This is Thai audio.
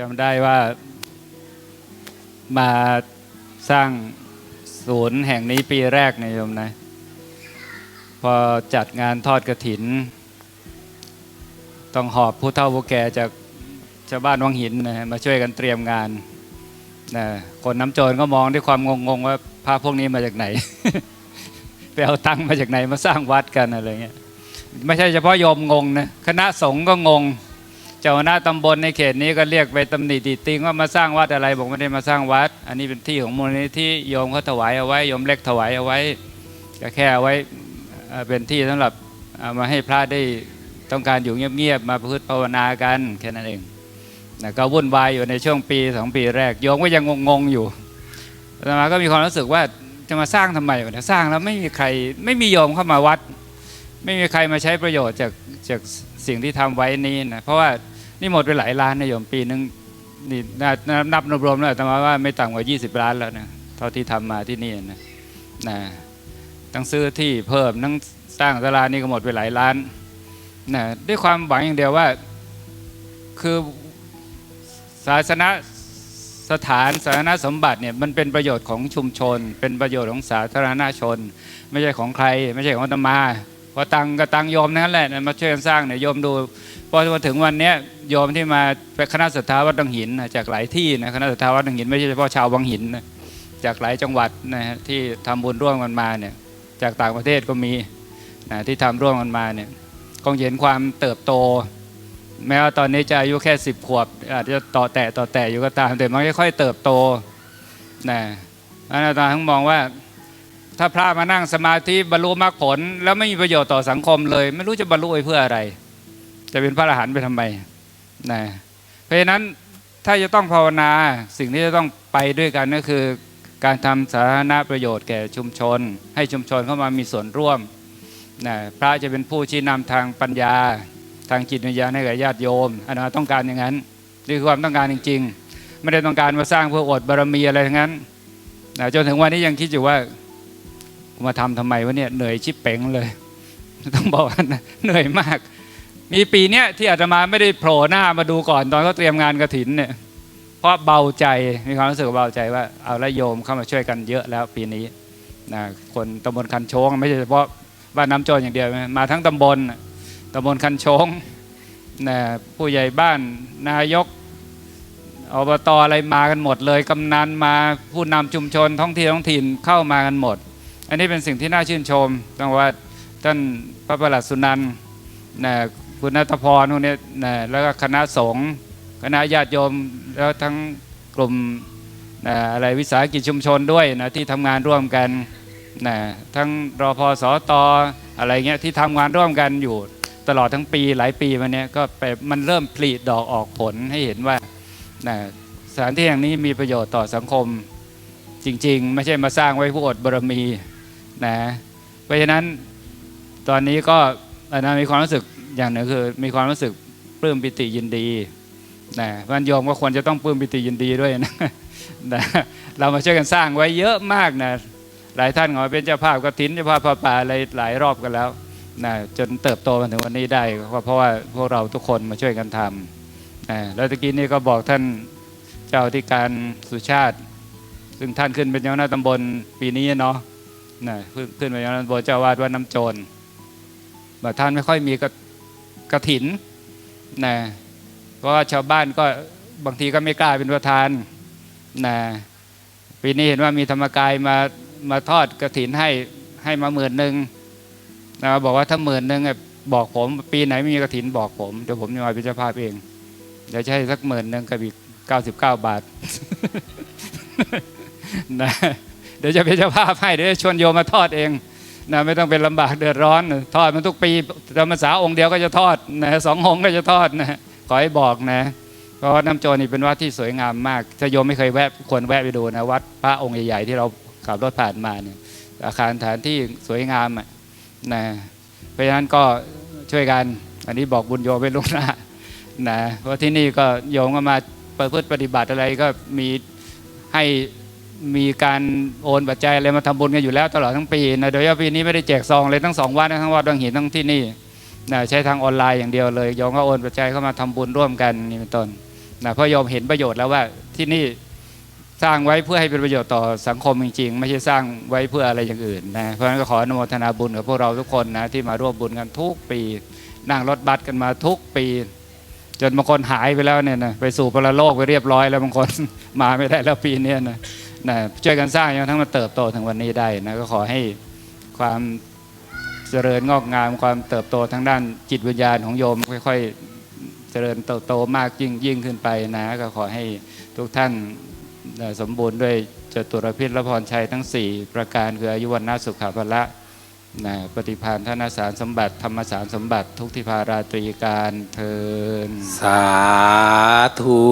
จำได้ว่ามาสร้างศูนย์แห่งนี้ปีแรกนะโยมนะ พอจัดงานทอดกระถิน ต้องหอบผู้เฒ่าผู้แก่จากชาวบ้านวังหินนะฮะมาช่วยกันเตรียมงานนะคนน้ำโจรก็มองด้วยความงงๆว่าพระพวกนี้มาจากไหน ไปเอาตังค์มาจากไหนมาสร้างวัดกันอะไรเงี้ยไม่ใช่เฉพาะโยมงงนะคณะสงฆ์ก็งง เจ้าหน้าตำบลในเขตนี้ก็เรียกไปตำหนิติติงว่ามาสร้างวัดอะไรบอกไม่ได้มาสร้างวัด อันนี้เป็นที่ของมูลนิธิโยมเขาถวายเอาไว้โยมเล็กถวายเอาไว้ก็แค่เอาไว้เป็นที่สำหรับามาให้พระได้ต้องการอยู่เงียบๆมาพฤติภาวนากันแค่นั้นเองนะก็วุ่นวายอยู่ในช่วงปีสองปีแรกโยมก็ยังงงๆอยู่อาตมาก็มีความรู้สึกว่าจะมาสร้างทำไมวะสร้างแล้วไม่มีใครไม่มีโยมเข้ามาวัด ไม่มีใครมาใช้ประโยชน์จากจากสิ่งที่ทำไว้นี้นะเพราะว่า นี่หมดไปหลายล้านนะโยมปีนึงนี่นับนับรวมๆแล้วแต่มาว่าไม่ต่ำกว่า 20 ล้านแล้วนะเท่าที่ทำมาที่นี่นะนะต้งซื้อที่เพิ่มทั้งสร้างศาลานี่ก็หมดไปหลายล้านนะด้วยความหวังอย่างเดียวว่าคือศาสนาสถานสาธารณสมบัติเนี่ยมันเป็นประโยชน์ของชุมชน เป็นประโยชน์ของสาธารณชน ไม่ใช่ของใคร ไม่ใช่ของอาตมา พราตังค์ก็ตังค์โยมนั่นแหละมาช่วยกันสร้างเนี่ยโยมดูพอมาถึงวันนี้ยโยมที่มาเป็นคณะสัตยาวัดดังหินจากหลายที่นะคณะสัตยาวัดดังหินไม่ใช่เฉพาะชาววังหินนะจากหลายจังหวัดนะฮะที่ทำบุญร่วมกันมาเนี่ยจากต่างประเทศก็มีนะที่ทำร่วมกันมาเนี่ยคงเห็นความเติบโต แม้ว่าตอนนี้จะอายุแค่สิบขวบ อาจจะต่อแตะต่อแตะอยู่ก็ตามแต่มันค่อยๆเติบโตนะอาจารย์ทั้งมองว่า ถ้าพระมานั่งสมาธิบรรลุมรรคผล แล้วไม่มีประโยชน์ต่อสังคมเลย ไม่รู้จะบรรลุไปเพื่ออะไร จะเป็นพระอรหันต์ไปทำไมนะเพราะฉะนั้นถ้าจะต้องภาวนาสิ่งที่จะต้องไปด้วยกันก็คือ การทำสาธารณประโยชน์แก่ชุมชน ให้ชุมชนเข้ามามีส่วนร่วมนะพระจะเป็นผู้ชี้นำทางปัญญา ทางจิตวิญญาณให้กับญาติโยมอันนั้นต้องการอย่างนั้นนี่คือความต้องการจริง ๆ ไม่ได้ต้องการมาสร้างเพื่ออดบารมีอะไรทั้งนั้นนะจนถึงวันนี้ยังคิดอยู่ว่า มาทำทำไมวะเนี่ยเหนื่อยชิบเป๋งเลย ต้องบอกว่าเหนื่อยมาก มีปีเนี้ยที่อาตมาไม่ได้โผล่หน้ามาดูก่อนตอนเขาเตรียมงานกระถินเนี่ยเพราะเบาใจมีความรู้สึกเบาใจว่าเอาละโยมเข้ามาช่วยกันเยอะแล้วปีนี้นะคนตำบลคันโชงไม่ใช่เฉพาะบ้านน้ำโจรอย่างเดียวมาทั้งตำบลตำบลคันโชงนะผู้ใหญ่บ้านนายกอบตอะไรมากันหมดเลย กำนันมาผู้นำชุมชนท้องที่ท้องถิ่นเข้ามากันหมด อันนี้เป็นสิ่งที่น่าชื่นชมต้องว่าท่านพระประหลัดสุนันท์นะคุณนัทพรพวกนี้นะแล้วก็คณะสงฆ์คณะญาติโยมแล้วทั้งกลุ่มนะอะไรวิสาหกิจชุมชนด้วยนะที่ทำงานร่วมกันนะทั้งรอพอสอตออะไรเงี้ยที่ทำงานร่วมกันอยู่ตลอดทั้งปีหลายปีมาเนี้ยก็ไปมันเริ่มผลิดอกออกผลให้เห็นว่านะสถานที่แห่งนี้มีประโยชน์ต่อสังคมจริง ๆ ไม่ใช่มาสร้างไว้ผู้อดบารมี นะเพราะฉะนั้นตอนนี้ก็อาจารย์มีความรู้สึกอย่างหนึ่งคือ มีความรู้สึกปลื้มปิติยินดีนะวันโยมก็ควรจะต้องปลื้มปิติยินดีด้วยนะนะเรามาช่วยกันสร้างไว้เยอะมากนะหลายท่านขอเป็นเจ้าภาพกฐินเจ้าภาพพระป่าอะไรหลายรอบกันแล้วนะจนเติบโตมาถึงวันนี้ได้ก็เพราะว่าพวกเราทุกคนมาช่วยกันทำนะแล้วตะกี้นี้ก็บอกท่านเจ้าที่การสุชาติ ซึ่งท่านขึ้นเป็นเจ้าหน้าตำบลปีนี้เนาะ นะขึ้นขึ้นไปยังโบสถ์เจ้าวาดวัดน้ำโจรบท่านไม่ค่อยมีกระกระถินนะเพราะว่าชาวบ้านก็บางทีก็ไม่กล้าเป็นประธานนะปีนี้เห็นว่ามีธรรมกายมามาทอดกระถินให้ให้มาหมื่นหนึ่งนะบอกว่าถ้าหมื่นหนึ่งบอกผม ปีไหนไม่มีกระถินบอกผมเดี๋ยวผมจะมาเป็นเจ้าภาพเองเดี๋ยวจะให้สักหมื่นหนึ่งกับอีกเก้าสิบเก้าบาทนะ เดี๋ยวจะเป็นเจ้าภาพให้เดี๋ยวชวนโยมมาทอดเองนะไม่ต้องเป็นลำบากเดือดร้อน ทอดมันทุกปีจำพรรษาองค์เดียวก็จะทอดนะสององค์ก็จะทอดนะขอให้บอกนะเพราะน้ำโจนี่เป็นวัดที่สวยงามมากถ้าโยมไม่เคยแวะควรแวะไปดูนะวัดพระองค์ใหญ่ๆที่เราขับรถผ่านมาเนี่ยอาคารฐานที่สวยงามอะนะเพราะฉะนั้นก็ช่วยกันอันนี้บอกบุญโยมไปลุกหน้านะเพราะที่นี่ก็โยมก็มาประพฤติปฏิบัติอะไรก็มีให้ มีการโอนปัจจัยอะไรมาทำบุญกันอยู่แล้วตลอดทั้งปีนะโดยเฉพาะปีนี้ไม่ได้แจกซองเลยทั้งสองวัดนทั้งวัดวังหินทั้งที่นี่นะใช้ทางออนไลน์อย่างเดียวเลยโยมก็โอนปัจจัยเข้ามาทำบุญร่วมกันนี่เป็นต้นนะเพราะโยมเห็นประโยชน์แล้วว่าที่นี่สร้างไว้เพื่อให้เป็นประโยชน์ต่อสังคมจริงๆ ไม่ใช่สร้างไว้เพื่ออะไรอย่างอื่นนะเพราะฉะนั้นก็ขออนุโมทนาบุญกับพวกเราทุกคนนะที่มาร่วมบุญกันทุกปีนั่งรถบัสกันมาทุกปี จนบางคนหายไปแล้วเนี่ยนะไปสู่ปรโลกไปเรียบร้อยแล้วบางคนมาไม่ได้แล้วปีนี้นะ ช่วยกันสร้างจนกระทั้งมาเติบโตถึงวันนี้ได้นะก็ขอให้ความเจริญงอกงามความเติบโตทางด้านจิตวิญญาณของโยมค่อยๆ เจริญเติบโตมากยิ่งยิ่งขึ้นไปนะ ก็ขอให้ทุกท่านสมบูรณ์ด้วยจตุรพิษและพรชัยทั้ง 4 ประการคืออายุวันนาสุขภาละนะปฏิภาณธนาสารสมบัติ ธรรมสารสมบัติ ทุกทิพาราตรีการเทินสาธุ